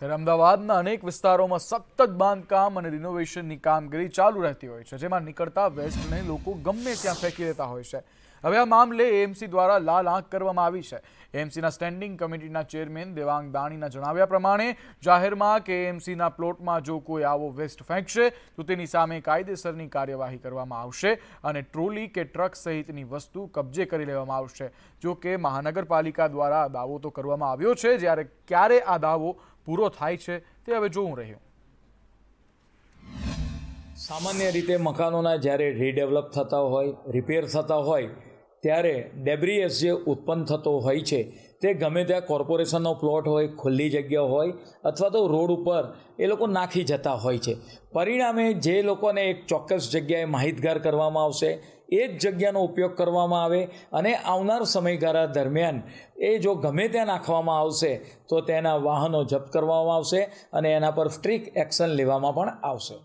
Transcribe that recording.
ત્યારે અમદાવાદના અનેક વિસ્તારોમાં સતત બાંધકામ અને રિનોવેશનની કામગીરી ચાલુ રહેતી હોય છે, જેમાં નીકળતા વેસ્ટને લોકો ગમે ત્યાં ફેંકી દેતા હોય છે. હવે આ મામલે એએમસી દ્વારા લાલ આંખ કરવામાં આવી છે. એએમસીના સ્ટેન્ડિંગ કમિટીના ચેરમેન દેવાંગ દાણીના જણાવ્યા પ્રમાણે, જાહેરમાં કે એએમસીના પ્લોટમાં જો કોઈ આવો વેસ્ટ ફેંકશે, તો તેની સામે કાયદેસરની કાર્યવાહી કરવામાં આવશે અને ટ્રોલી કે ટ્રક સહિતની વસ્તુ કબજે કરી લેવામાં આવશે. જો કે મહાનગરપાલિકા દ્વારા દાવો તો કરવામાં આવ્યો છે, જ્યારે ક્યારે આ દાવો પૂરો થાય છે તે હવે જોવું રહ્યું. સામાન્ય રીતે મકાનોના જ્યારે રીડેવલપ થતા હોય, રિપેર થતા હોય ત્યારે ડેબ્રીએસ જે ઉત્પન્ન થતો હોય છે, તે ગમે ત્યાં કોર્પોરેશનનો પ્લોટ હોય, ખુલ્લી જગ્યા હોય, અથવા તો રોડ ઉપર એ લોકો નાખી જતા હોય છે. પરિણામે જે લોકોને એક ચોક્કસ જગ્યાએ માહિતગાર કરવામાં આવશે, એ જ જગ્યાનો ઉપયોગ કરવામાં આવે અને આવનાર સમયગાળા દરમિયાન એ જો ગમે ત્યાં નાખવામાં આવશે, તો તેના વાહનો જપ્ત કરવામાં આવશે અને એના પર સ્ટ્રિક્ટ એક્શન લેવામાં પણ આવશે.